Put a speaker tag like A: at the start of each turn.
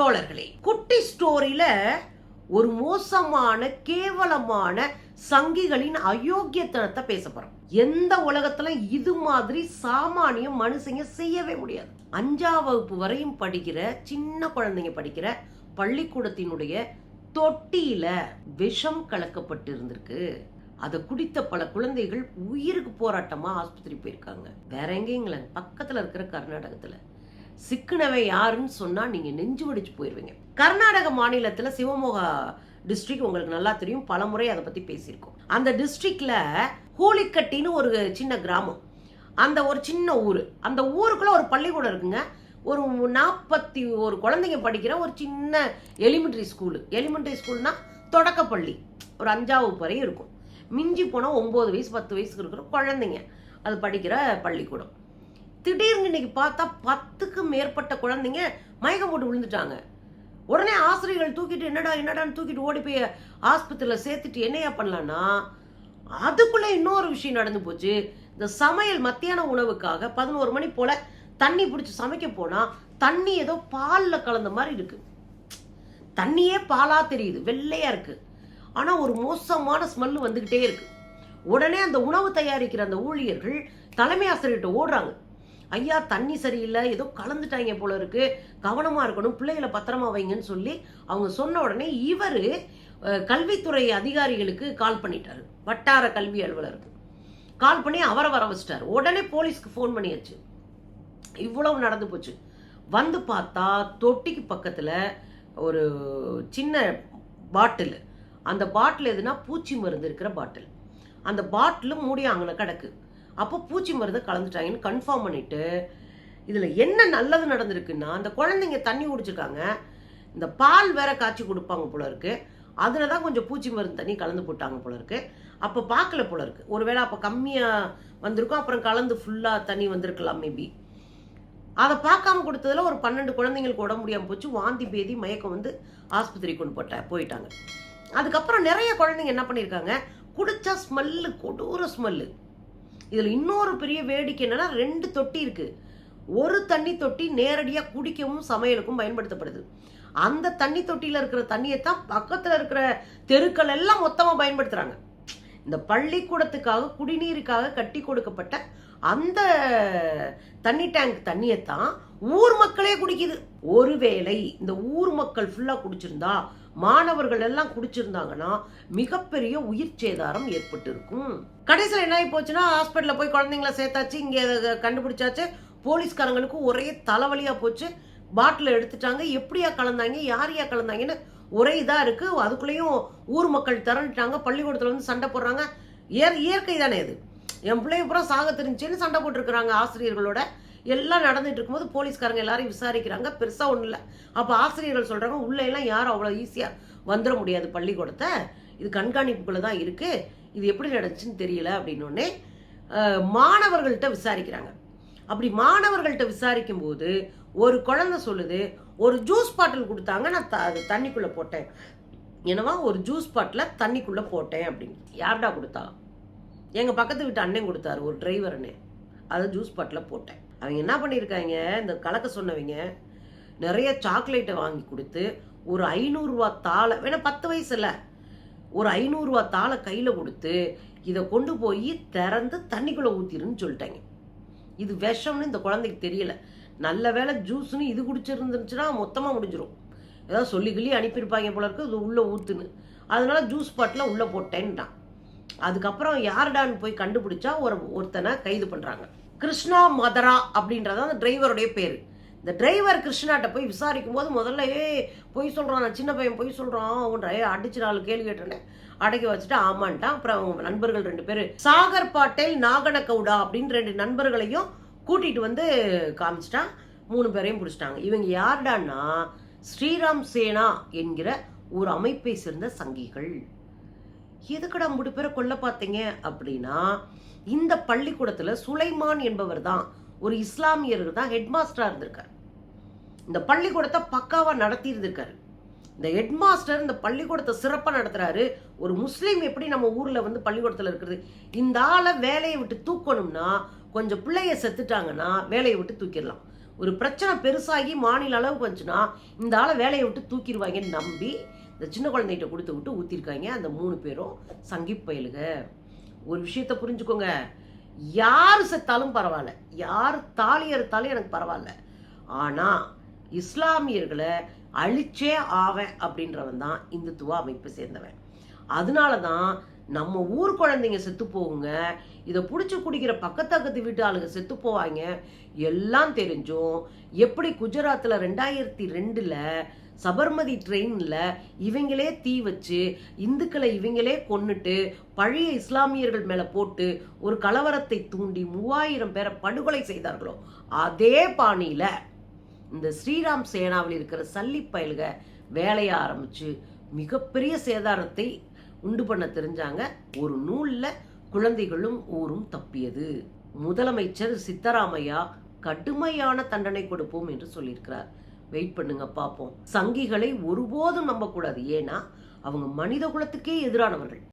A: தோழர்களே குட்டி ஸ்டோரியில ஒரு மோசமான கேவலமான சங்கிகளின் அயோக்கியத்தனத்தை பேச போறோம். எந்த உலகத்துல இது மாதிரி சாமானிய மனுஷங்க செய்யவே முடியாது. அஞ்சாம் வகுப்பு வரையும் படிக்கிற சின்ன குழந்தைங்க படிக்கிற பள்ளிக்கூடத்தினுடைய தொட்டியில விஷம் கலக்கப்பட்டு இருந்திருக்கு அதை குடித்த பல குழந்தைகள் உயிருக்கு போராட்டமா ஆஸ்பத்திரி போயிருக்காங்க. வேற எங்கேயும் பக்கத்துல இருக்கிற கர்நாடகத்துல. சிக்குனவை யாருன்னு சொன்னால் நீங்கள் நெஞ்சு வடிச்சு போயிடுவீங்க கர்நாடக மாநிலத்தில் சிவமோகா டிஸ்ட்ரிக்ட் உங்களுக்கு நல்லா தெரியும். பல முறை அதை பற்றி பேசியிருக்கோம். அந்த டிஸ்ட்ரிக்டில் ஹூலிக்கட்டின்னு ஒரு சின்ன கிராமம். அந்த ஒரு சின்ன ஊர். அந்த ஊருக்குள்ளே ஒரு பள்ளிக்கூடம் இருக்குங்க. ஒரு நாற்பத்தி ஒரு குழந்தைங்க படிக்கிற ஒரு சின்ன எலிமெண்ட்ரி ஸ்கூலு எலிமெண்ட்ரி ஸ்கூல்னா தொடக்கப்பள்ளி. ஒரு அஞ்சாவது வரையும் இருக்கும். மிஞ்சி போனால் ஒம்பது வயசு பத்து வயசுக்கு இருக்கிற குழந்தைங்க. அது படிக்கிற பள்ளிக்கூடம். திடீர்னு இன்னைக்கு பார்த்தா பத்துக்கு மேற்பட்ட குழந்தைங்க மயக்கம் போட்டு விழுந்துட்டாங்க. உடனே ஆசிரியர்கள் தூக்கிட்டு என்னடா என்னடான்னு தூக்கிட்டு ஓடி போய் ஆஸ்பத்திரியில் சேர்த்துட்டு என்னையா பண்ணலான்னா அதுக்குள்ளே இன்னொரு விஷயம் நடந்து போச்சு. இந்த சமையல் மத்தியான உணவுக்காக பதினோரு மணி போல் தண்ணி பிடிச்சி சமைக்க போனால் தண்ணி ஏதோ பாலில் கலந்த மாதிரி இருக்குது தண்ணியே பாலாக தெரியுது வெள்ளையாக இருக்குது ஆனால் ஒரு மோசமான ஸ்மெல் வந்துக்கிட்டே இருக்குது உடனே அந்த உணவு தயாரிக்கிற அந்த ஊழியர்கள் தலைமை ஆசிரியர்கிட்ட ஓடுறாங்க. ஐயா தண்ணி சரியில்லை ஏதோ கலந்துட்டாங்க போல இருக்கு. கவனமா இருக்கணும் பிள்ளைகளை பத்திரமா வைங்கன்னு சொல்லி அவங்க சொன்ன உடனே இவர் கல்வித்துறை அதிகாரிகளுக்கு கால் பண்ணிட்டாரு. வட்டார கல்வி அலுவலருக்கு. கால் பண்ணி அவரை வர வச்சிட்டார். உடனே போலீஸ்க்கு ஃபோன் பண்ணியாச்சு. இவ்வளவு நடந்து போச்சு. வந்து பார்த்தா தொட்டிக்கு பக்கத்தில் ஒரு சின்ன பாட்டில். அந்த பாட்டில் எதுனா பூச்சி மருந்து இருக்கிற பாட்டில். அந்த பாட்டிலும் மூடி அங்கே கிடக்கு. அப்போ பூச்சி மருந்து கலந்துட்டாங்கன்னு கன்ஃபார்ம் பண்ணிட்டு இதில் என்ன நல்லது நடந்திருக்குன்னா அந்த குழந்தைங்க தண்ணி குடிச்சிருக்காங்க. இந்த பால் வேற காய்ச்சி கொடுப்பாங்க போல இருக்கு அதில் தான் கொஞ்சம் பூச்சி மருந்து தண்ணி கலந்து போட்டாங்க போல இருக்கு அப்போ பார்க்கல போல இருக்கு ஒருவேளை அப்போ கம்மியாக வந்திருக்கும். அப்புறம் கலந்து ஃபுல்லாக தண்ணி வந்திருக்கலாம் மேபி அதை பார்க்காம கொடுத்ததுல ஒரு பன்னெண்டு குழந்தைங்களுக்கு உடம்பு முடியாமல் போச்சு. வாந்தி பேதி மயக்கம் வந்து ஆஸ்பத்திரி கொண்டு போட்ட போயிட்டாங்க. அதுக்கப்புறம் நிறைய குழந்தைங்க என்ன பண்ணியிருக்காங்க குடிச்சா ஸ்மெல்லு கொடூர ஸ்மெல்லு இதில் இன்னொரு பெரிய வேடிக்கை என்னென்னா ரெண்டு தொட்டி இருக்குது ஒரு தண்ணி தொட்டி நேரடியாக குடிக்கவும் சமையலுக்கும் பயன்படுத்தப்படுது. அந்த தண்ணி தொட்டியில் இருக்கிற தண்ணியை தான் பக்கத்தில் இருக்கிற தெருக்கள் எல்லாம் மொத்தமாக பயன்படுத்துகிறாங்க இந்த பள்ளிக்கூடத்துக்காக குடிநீருக்காக கட்டி கொடுக்கப்பட்ட அந்த தண்ணி டேங்க் தண்ணியை தான் ஊர் மக்களே குடிக்குது. ஒருவேளை இந்த ஊர் மக்கள் ஃபுல்லாக குடிச்சிருந்தா மாணவர்கள் எல்லாம் குடிச்சிருந்தாங்கன்னா மிகப்பெரிய உயிர் சேதாரம் ஏற்பட்டு இருக்கும் கடைசியில் என்ன ஆகி போச்சுன்னா ஹாஸ்பிட்டலில் போய் குழந்தைங்கள சேர்த்தாச்சு இங்கே கண்டுபிடிச்சாச்சு. போலீஸ்காரங்களுக்கு ஒரே தலைவலியாக போச்சு. பாட்டில் எடுத்துட்டாங்க. எப்படியா கலந்தாங்க? யாரையா கலந்தாங்கன்னு ஒரே இதாக இருக்குது அதுக்குள்ளேயும் ஊர் மக்கள் திரண்டுட்டாங்க. பள்ளிக்கூடத்தில் வந்து சண்டை போடுறாங்க. இயற் இயற்கை தானே இது. என் பிள்ளைய பூரா சாக தெரிஞ்சுன்னு சண்டை போட்டிருக்கிறாங்க ஆசிரியர்களோட. எல்லாம் நடந்துட்டு இருக்கும்போது போலீஸ்காரங்க எல்லாரும் விசாரிக்கிறாங்க. பெருசாக ஒன்றும் இல்லை. அப்போ ஆசிரியர்கள் சொல்கிறாங்க உள்ளே எல்லாம் யாரும் அவ்வளோ ஈஸியாக வந்துட முடியாது பள்ளிக்கூடத்தை. இது கண்காணிப்புக்குள்ளே தான் இருக்குது இது எப்படி நடந்துச்சுன்னு தெரியல. அப்படின்னோடனே மாணவர்கள்ட்ட விசாரிக்கிறாங்க. அப்படி மாணவர்கள்ட்ட விசாரிக்கும் போது ஒரு குழந்தை சொல்லுது ஒரு ஜூஸ் பாட்டில் கொடுத்தாங்க நான் த அது தண்ணிக்குள்ளே போட்டேன். என்னவா? ஒரு ஜூஸ் பாட்டில் தண்ணிக்குள்ளே போட்டேன் அப்படின்னு. யார்டா கொடுத்தா? எங்கள் பக்கத்து வீட்டு அண்ணன் கொடுத்தாரு ஒரு டிரைவர் அண்ணன் அதை ஜூஸ் பாட்டில் போட்டேன். அவங்க என்ன பண்ணியிருக்காங்க? இந்த கலக்க சொன்னவங்க நிறைய சாக்லேட்டை வாங்கி கொடுத்து ஒரு ஐநூறுரூவா தாளை வேணா பத்து வயசில் ஒரு ஐநூறுரூவா தாளை கையில் கொடுத்து இதை கொண்டு போய் திறந்து தண்ணிக்குள்ளே ஊற்றிருன்னு சொல்லிட்டாங்க. இது விஷம்னு இந்த குழந்தைக்கு தெரியல. நல்ல வேளை ஜூஸ்னு இது குடிச்சிருந்துச்சுன்னா மொத்தமாக முடிஞ்சிடும் ஏதாவது சொல்லி கிள்ளி அனுப்பியிருப்பாங்க போல இருக்கு இது உள்ளே ஊற்றுன்னு அதனால ஜூஸ் பாட்டில் உள்ளே போட்டேன்ட்டான். அதுக்கப்புறம் யாருடான்னு போய் கண்டுபிடிச்சா ஒரு ஒருத்தனை கைது பண்ணுறாங்க கிருஷ்ணா மதரா அப்படின்றது அந்த டிரைவருடைய பேர். இந்த டிரைவர் கிருஷ்ணாட்ட போய் விசாரிக்கும் போது முதல்ல ஏ பொய் சொல்கிறான் நான் சின்ன பையன் பொய் சொல்கிறான் அவன்ற ஏ அடிச்சு நாலு கேள்வி கேட்டேனே அடக்கி வச்சுட்டு ஆமான்ட்டான் அப்புறம் அவங்க நண்பர்கள் ரெண்டு பேர் சாகர் பாட்டேல் நாகன அப்படின்னு ரெண்டு நண்பர்களையும் கூட்டிகிட்டு வந்து காமிச்சிட்டான். மூணு பேரையும் பிடிச்சிட்டாங்க. இவங்க யாருடான்னா ஸ்ரீராம் சேனா என்கிற ஒரு அமைப்பை சேர்ந்த சங்கிகள். எதுக்கடா மூணு பேரை கொல்ல பார்த்தீங்க? அப்படின்னா இந்த பள்ளிக்கூடத்தில் சுலைமான் என்பவர் தான் ஒரு இஸ்லாமியர் தான் ஹெட்மாஸ்டராக இருந்திருக்கார். இந்த பள்ளிக்கூடத்தை பக்காவாக நடத்தி இருந்திருக்காரு இந்த ஹெட்மாஸ்டர் இந்த பள்ளிக்கூடத்தை சிறப்பாக நடத்துகிறாரு ஒரு முஸ்லீம் எப்படி நம்ம ஊரில் வந்து பள்ளிக்கூடத்தில் இருக்கிறது? இந்த ஆளை வேலையை விட்டு தூக்கணும்னா கொஞ்சம் பிள்ளைய செத்துட்டாங்கன்னா வேலையை விட்டு தூக்கிடலாம். ஒரு பிரச்சனை பெருசாகி மாநில அளவுக்கு வந்துச்சுன்னா இந்த ஆளை வேலையை விட்டு தூக்கிடுவாங்கன்னு நம்பி இந்த சின்ன குழந்தைகிட்ட கொடுத்து விட்டு ஊற்றிருக்காங்க அந்த மூணு பேரும். சங்கிப் பயலுக ஒரு விஷயத்த புரிஞ்சுக்கோங்க. யார் செத்தாலும் பரவாயில்ல. யார் தாலி அறுத்தாலும் எனக்கு பரவாயில்ல. ஆனால் இஸ்லாமியர்களை அழிச்சே ஆவேன் அப்படின்றவன் தான் இந்துத்துவ அமைப்பை சேர்ந்தவன். அதனால தான் நம்ம ஊர் குழந்தைங்க செத்து போகுங்க இதை பிடிச்சி குடிக்கிற பக்கத்தக்கத்து வீட்டு ஆளுங்க செத்து போவாங்க எல்லாம் தெரிஞ்சும் எப்படி குஜராத்தில் ரெண்டாயிரத்தி ரெண்டில் சபர்மதி ட்ரெயினில் இவங்களே தீ வச்சு இந்துக்களை இவங்களே கொன்னுட்டு பழைய இஸ்லாமியர்கள் மேலே போட்டு ஒரு கலவரத்தை தூண்டி மூவாயிரம் பேரை படுகொலை செய்தார்களோ அதே பாணியில் இந்த ஸ்ரீராம் சேனாவில் இருக்கிற சல்லி பயல்க வேலைய ஆரம்பிச்சு மிகப்பெரிய சேதாரத்தை உண்டு பண்ண தெரிஞ்சாங்க. ஒரு நூல்ல குழந்தைகளும் ஊரும் தப்பியது. முதலமைச்சர் சித்தராமையா கடுமையான தண்டனை கொடுப்போம் என்று சொல்லியிருக்கிறார். வெயிட் பண்ணுங்க பார்ப்போம். சங்கிகளை ஒருபோதும் நம்பக்கூடாது. ஏன்னா அவங்க மனித குலத்துக்கே எதிரானவர்கள்.